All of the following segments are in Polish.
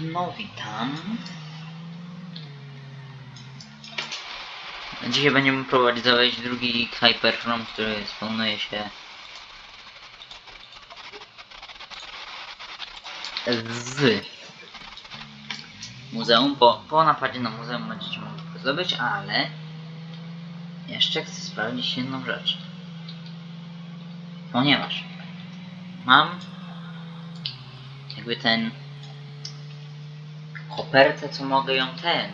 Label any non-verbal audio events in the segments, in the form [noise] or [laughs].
No witam. Dzisiaj będziemy próbować zawieźć drugi Hyperchrom, który spełnuje się z muzeum, bo po napadzie na muzeum będziecie mogli go zdobyć, ale jeszcze chcę sprawdzić jedną rzecz. Ponieważ mam jakby ten kopertę, co mogę ją ten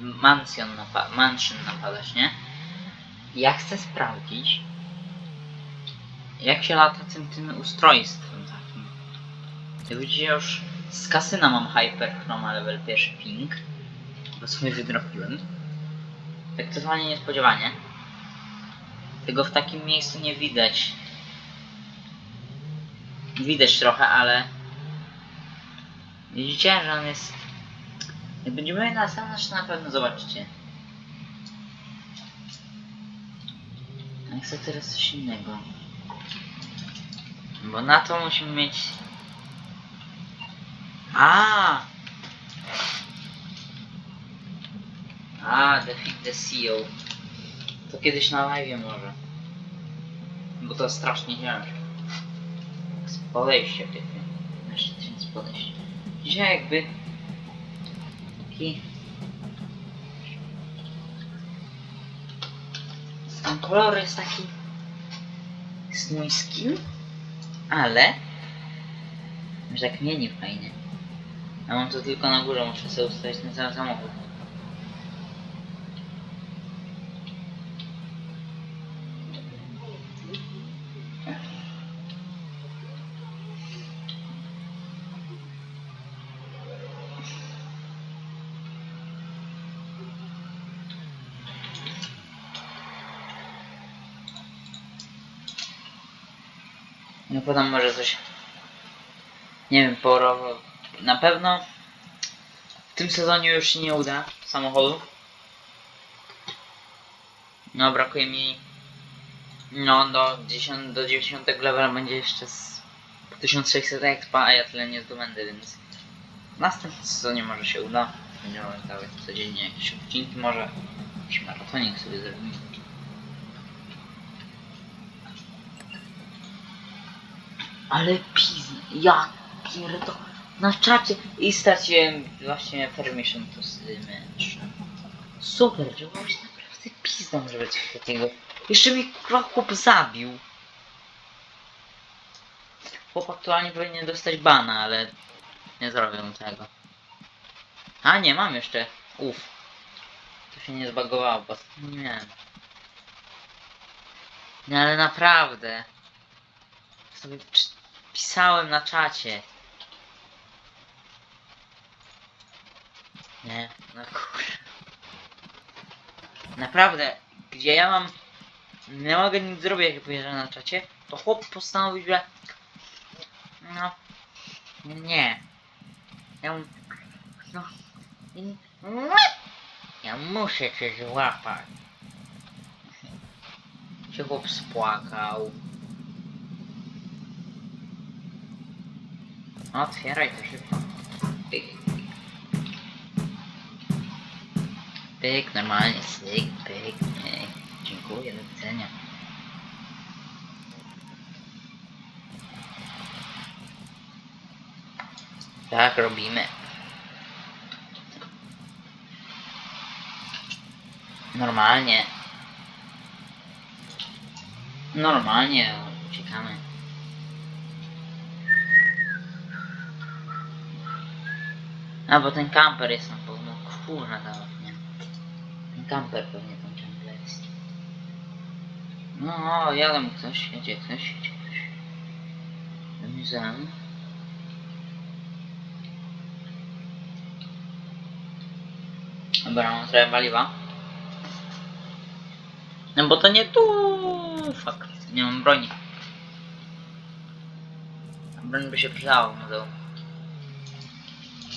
mansion napa- mansion napadać, nie? Ja chcę sprawdzić jak się lata tym, tym ustrojstwem takim. Jak widzicie już z kasyna mam Hyper Chroma level pierwszy ping, bo sobie wydropiłem. Tak totalnie niespodziewanie. Tego w takim miejscu nie widać. Widać trochę, ale widzicie, że on jest. Jak będziemy na to na pewno zobaczycie. Ja chcę teraz coś innego. Bo na to musimy mieć. A! A, Defeat the Seal. To kiedyś na live może. Bo to strasznie ciężko. Z podejścia pięknie. Jeszcze tysiąc podejść. Dzisiaj jakby taki ten kolor jest taki jest mój skill, ale że tak mieni fajnie. Ja mam to tylko na górze, muszę sobie ustawić ten cały samochód. No potem może coś. Nie wiem, porowo. Na pewno w tym sezonie już się nie uda samochodu. No brakuje mi. No do 10 do 90 levela będzie jeszcze z 1600 expa, a ja tyle nie zdobędę, więc w następnym sezonie może się uda. Będziemy dawać codziennie jakieś odcinki, może jakiś maratonik sobie zrobimy. Ale pizn, ja pierdo... Na czacie i straciłem właśnie permission to mężczyzn. Super, że byłeś naprawdę pizdą, żeby coś takiego. Jeszcze mi kurwa chłop zabił. Chłop aktualnie powinien dostać bana, ale nie zrobię tego. A nie, mam jeszcze. Uff. To się nie zbagowało, bo nie miałem. Nie, ale naprawdę. Sobie pisałem na czacie. Nie, no kur... Naprawdę, gdzie ja mam... Nie mogę nic zrobić, jak powiedziałem na czacie, to chłop postanowił, że... No... Nie. Ja... No... Ja muszę cię złapać. Się chłop spłakał. Otwieraj to szybko. Pyk. Pyk, normalnie, syk, pyk. Ej, dziękuję, do widzenia. Tak robimy. Normalnie. Normalnie uciekamy. A bo ten kamper jest na pewno kurna nawet nie. Ten kamper pewnie tam ciągle jest. No, jadę ktoś, jedzie ktoś, jedzie ktoś. Do. Dobra, mam trochę paliwa. No bo to nie tu. Fuck, nie mam broni. A broń by się przydała w muzeum.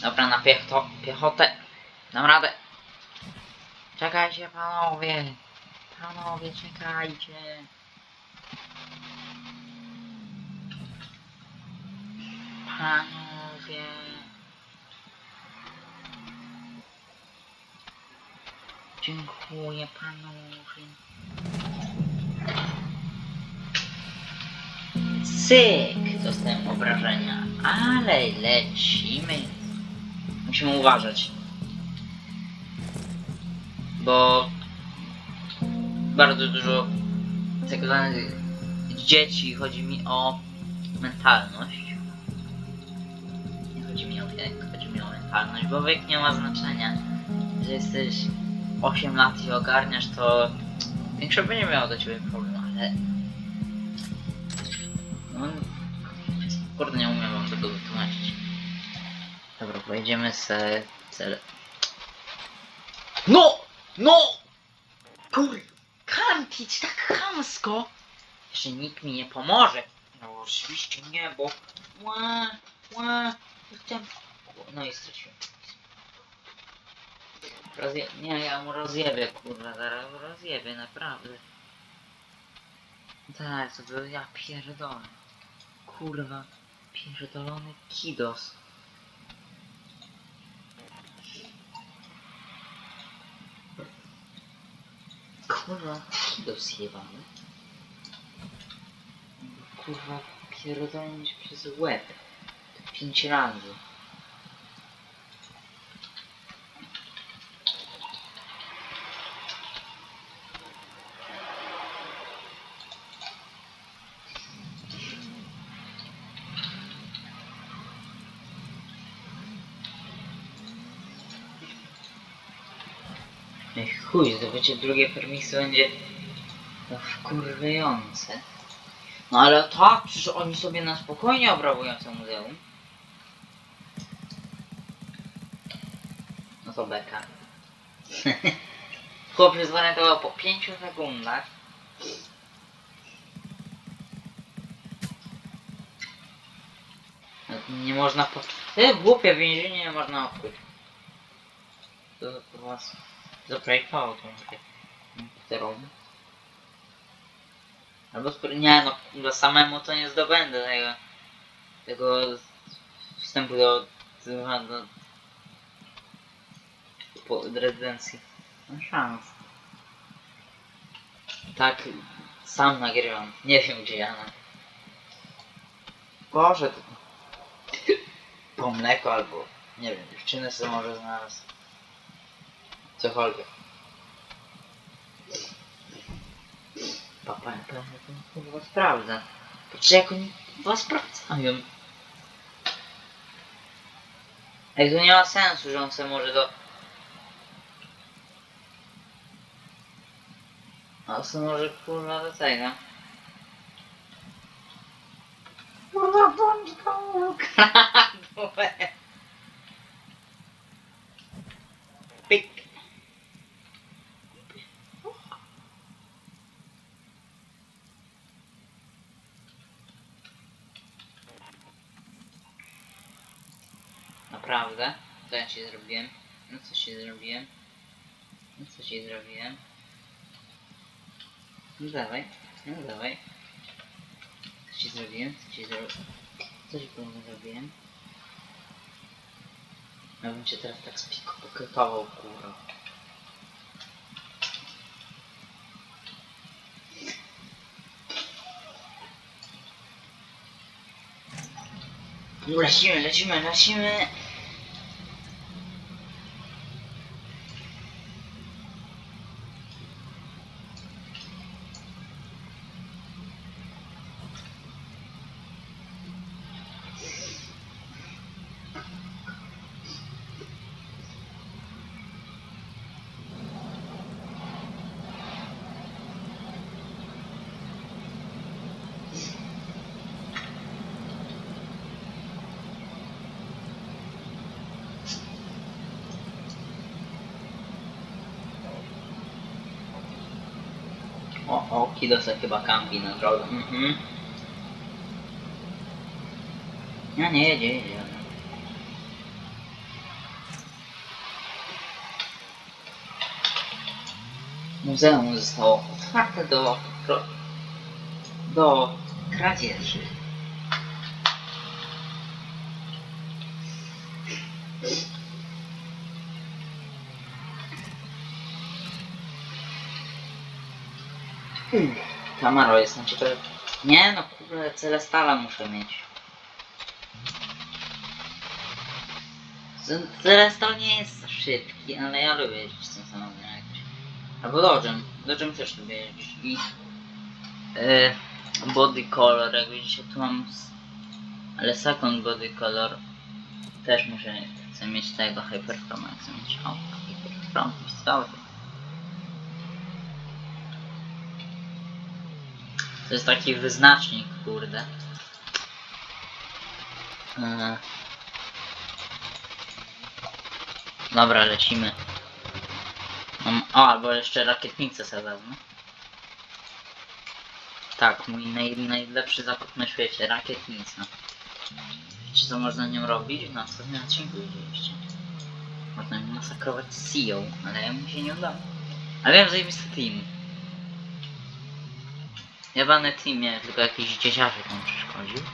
Dobra, na piecho piechotę. Dam radę. Czekajcie panowie. Panowie, czekajcie. Panowie. Dziękuję Murzyn. Syk! Dostałem obrażenia, ale lecimy. Musimy uważać. Bo bardzo dużo tak dzieci chodzi mi o mentalność. Nie chodzi mi o wiek, chodzi mi o mentalność, bo wiek nie ma znaczenia. Że jesteś 8 lat i ogarniasz, to większość będzie miało do ciebie problem, ale... No, kurde, nie umiem wam tego wytłumaczyć. Dobra, pojedziemy se... cele... No! No! Kur... Kampić tak chamsko! Jeszcze nikt mi nie pomoże. No oczywiście nie, bo... Ła, ła, jestem... No i straciłem. Rozje... Nie, ja mu rozjebię, kurwa, zaraz mu rozjebię, naprawdę. Tak, to był ja pierdolę. Kurwa, pierdolony kidos. Kurwa, kidos jebany. Kurwa, pierdolnąć przez łeb. Pięć razy. Ej, chuj, zdobycie drugie permisy będzie wkurwiające. No ale tak, przecież oni sobie na spokojnie obrabują to muzeum. No to beka. [laughs] Chłop zwariował po 5 sekundach. Nie można po... Te głupie więzienie nie można odkryć. To po was zaprojektował tą komputerową. Albo nie no, kurwa, samemu to nie zdobędę tego tego wstępu do do, do, do rezydencji. No szans. Tak sam nagrywam. Nie wiem gdzie ja. Boże to. [laughs] Po mleko albo nie wiem, dziewczynę sobie może znalazł. Cokolwiek. Papa, papa, kurwa sprawdza. Patrzcie jak oni was sprawdzają. Ej, to nie ma sensu, że on se może do... A se może kurwa do tego. Kurwa bądź go [laughs] ukradłem. Pyk. Naprawdę? Ci zrobiłem? No co ci zrobiłem? No co ci zrobiłem? No dawaj, no dawaj. Co ci zrobiłem? Co ci zrobiłem? Co ci kurwa zrobiłem? Ja bym cię teraz tak spikował, kurwa. Lecimy, lecimy, lecimy. O, o, Kidosa chyba kampi na drogę. Mhm. Ja nie jedzie, jedzie. Muzeum zostało otwarte do, do, do kradzieży. Camaro jest, znaczy to... Nie no, kurde, Celestala muszę mieć. Celestal nie jest szybki, ale ja lubię jeździć tym samochodem jakoś. Albo Dodge'em. Dodge'em też lubię jeździć. I... Yy, body color, jak widzicie tu mam... Ale second body color też muszę... Chcę mieć tego Hyperchroma, chcę mieć... To jest taki wyznacznik, kurde. Eee. Dobra, lecimy. O, albo jeszcze rakietnicę sobie wezmę. Tak, mój naj, najlepszy zakup na świecie, rakietnica. Wiecie co można nią robić? Na ostatnim odcinku widzieliście. Można ją masakrować CEO, ale ja mu się nie udało. Ale wiem, zajebisty team. Jebany team miał tylko jakiś dzieciaczek mu przeszkodził.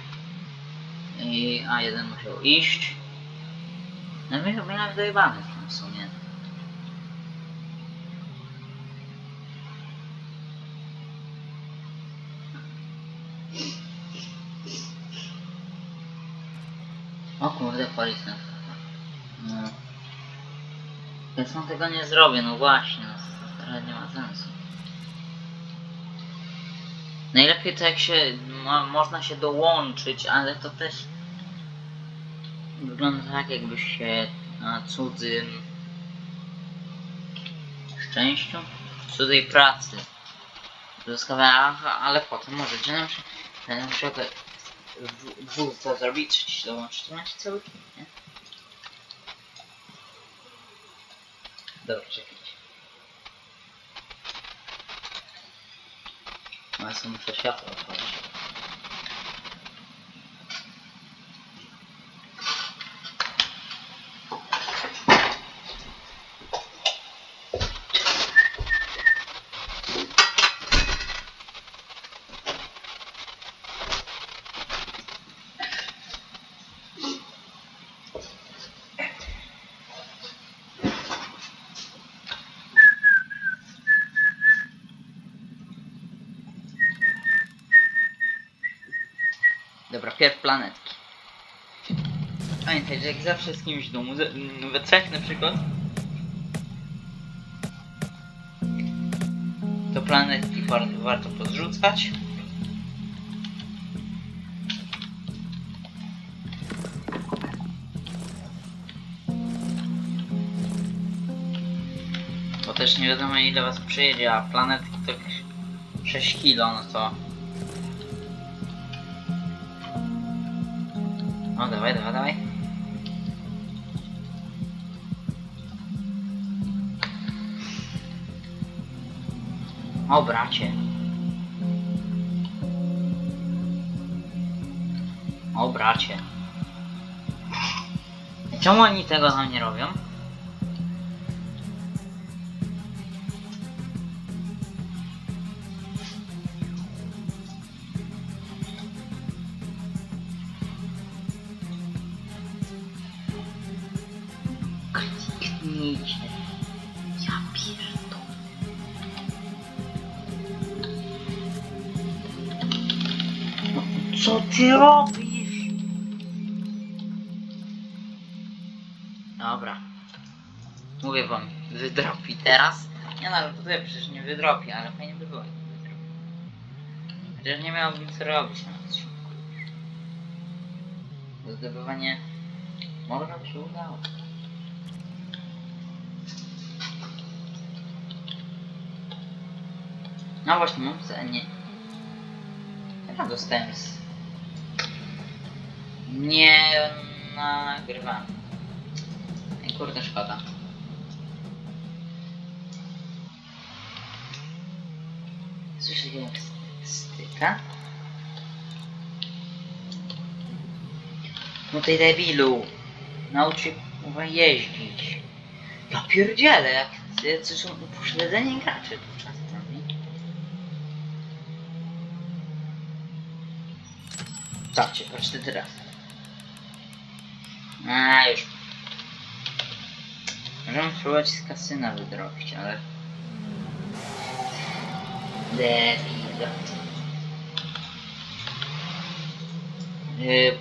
I, a jeden musiał iść. No my miałem dojebany team w sumie. O kurde, policjant. No. Więc on tego nie zrobię, no właśnie, no to trochę nie ma sensu. Najlepiej to jak się mo, można się dołączyć, ale to też wygląda tak jakbyś się na cudzym szczęściu, cudzej pracy zyskawała, ale potem możecie na przykład, na przykład dwóch to zrobić, trzeci się dołączyć, to macie cały team, nie? Czekajcie. No ja sobie muszę światło otworzyć. Dobra, pierw planetki. Pamiętaj, że jak zawsze z kimś w domu, ze- m, we trzech na przykład, to planetki war warto pozrzucać. Bo też nie wiadomo ile was przyjedzie, a planetki to jakieś 6 kilo, no to... dawaj, dawaj, dawaj. O bracie. O bracie. Czemu oni tego nam nie robią? Kliknijcie. Ja pierdolę. No, Co ty robisz? Dobra. Mówię wam, wydropi teraz. Nie no, to ja przecież nie wydropi, ale fajnie by było. Chociaż nie miałbym co robić na odcinku. Zdobywanie może by się udało. No właśnie, mam nie. Ja dostałem z... Nie nagrywam. Kurde, szkoda. Słyszę jak styka? No tej debilu. Naucz się jeździć. Ja pierdzielę, jak jacy są upośledzeni gracze tu czasami. Patrzcie, teraz. A już. Możemy spróbować z kasyna wydrobić, ale... Debil. Yy,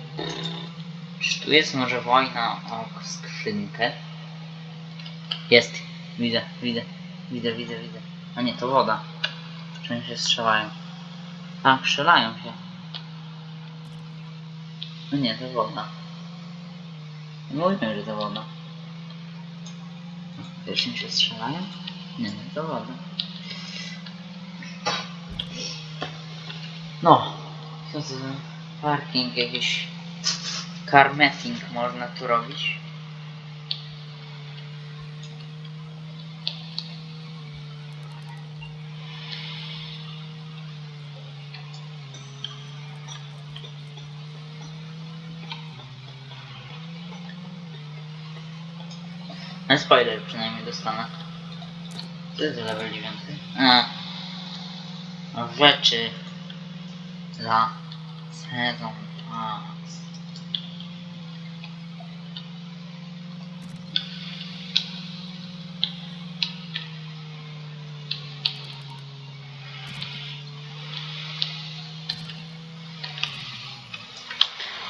czy tu jest może wojna o skrzynkę? Jest. Widzę, widzę, widzę, widzę, widzę. A nie, to woda. Czy oni się strzelają? A, strzelają się. No nie, to woda. Mówiłem, że to woda. Wiesz, czym się strzelają? Nie, nie, to woda. No, co za parking, jakiś carmetting można tu robić. Spoiler przynajmniej dostanę. Co jest level 9? A. O, rzeczy dla sezon pass.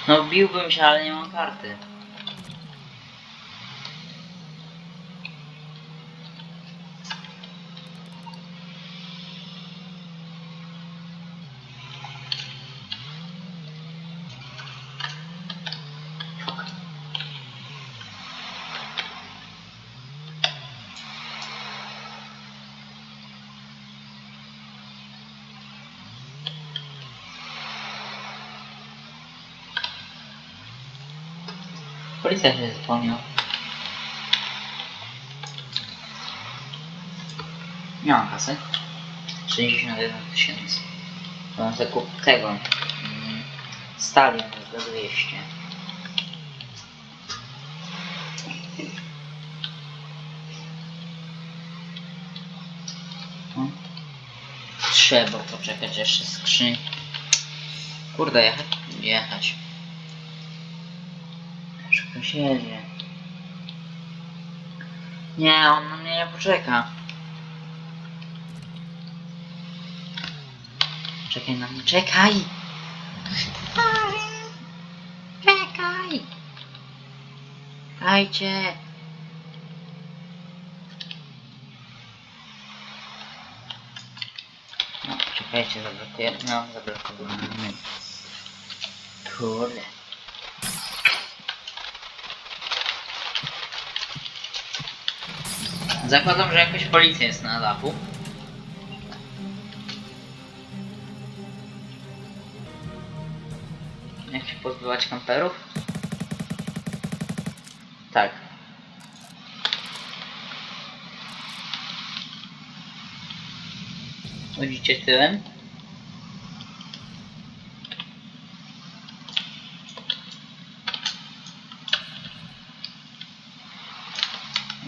No biłbym się, ale nie mam karty. Policja się dzwoniła. Nie mam kasy. 61 tysięcy. Mam zakup tego. Stali za 200. No. Trzeba poczekać jeszcze skrzyń. Kurde, jechać? Jechać. Się. Nie, on na mnie nie poczeka. Czekaj na mnie, czekaj! Czekaj! Czekajcie! No, czekajcie, zablokuję. No, zablokowałem. Kurde. Zakładam, że jakaś policja jest na dachu. Jak się pozbywać kamperów? Tak. Chodzicie tyłem?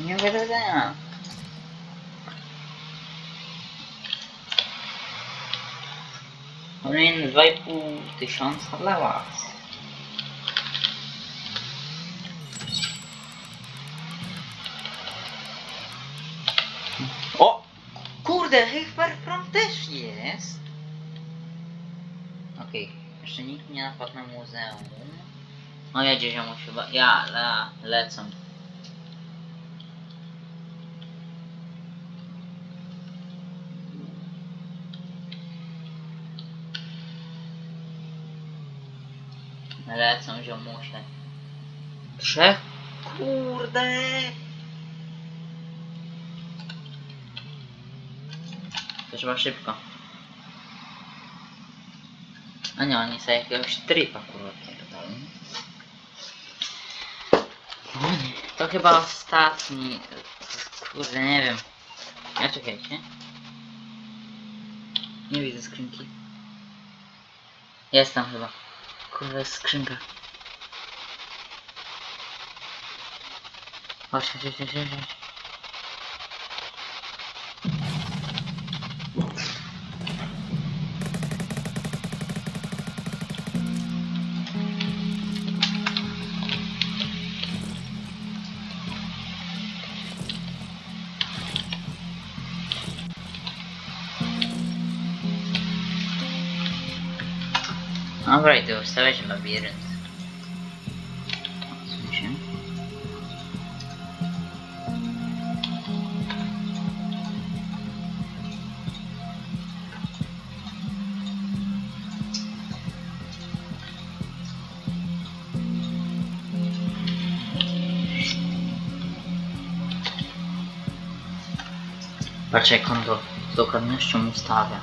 Nie wiadomo. Kolejny 2,5 tysiąca dla was. O! Kurde, Hyperfront też jest! Okej, jeszcze nikt nie napadł na muzeum. No jedzie ziomuś chyba. Ja, le, lecą. Lecą ziomusze. Trzech? Kurde! To trzeba szybko. A nie, oni sobie jakiegoś tripa kurwa pierdolą. To chyba ostatni. Kurde, nie wiem. Ja czekajcie. Nie widzę skrzynki. Jest tam chyba. Jest skrzynka. Chodź, chodź, chodź, chodź, chodź. Dobra, idę ustawiać labirynt. Odsuń się. Patrz jak on to z dokładnością ustawia.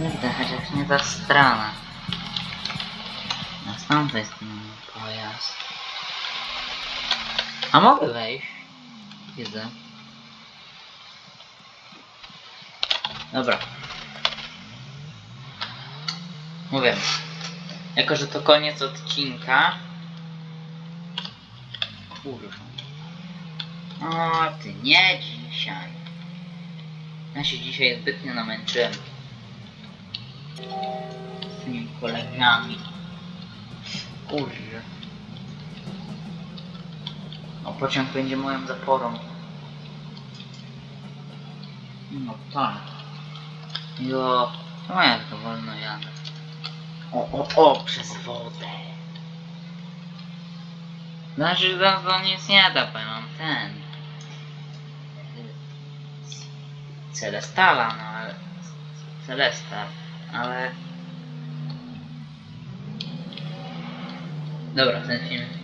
Kurde, chociaż nie ta strona. Na stąd to jest ten pojazd. A mogę wejść? Widzę. Dobra. Mówię. Jako, że to koniec odcinka. Kurwa. O, ty nie dzisiaj. Ja się dzisiaj zbytnio namęczyłem. Z tymi kolegami. Kurde. O, pociąg będzie moją zaporą. No tak. Jo, no ja to wolno jadę. O, o, o, przez wodę. Znaczy, to, to nic nie da, bo ja mam ten. Celestala, no ale. Celestal, ale. Dobra, ten film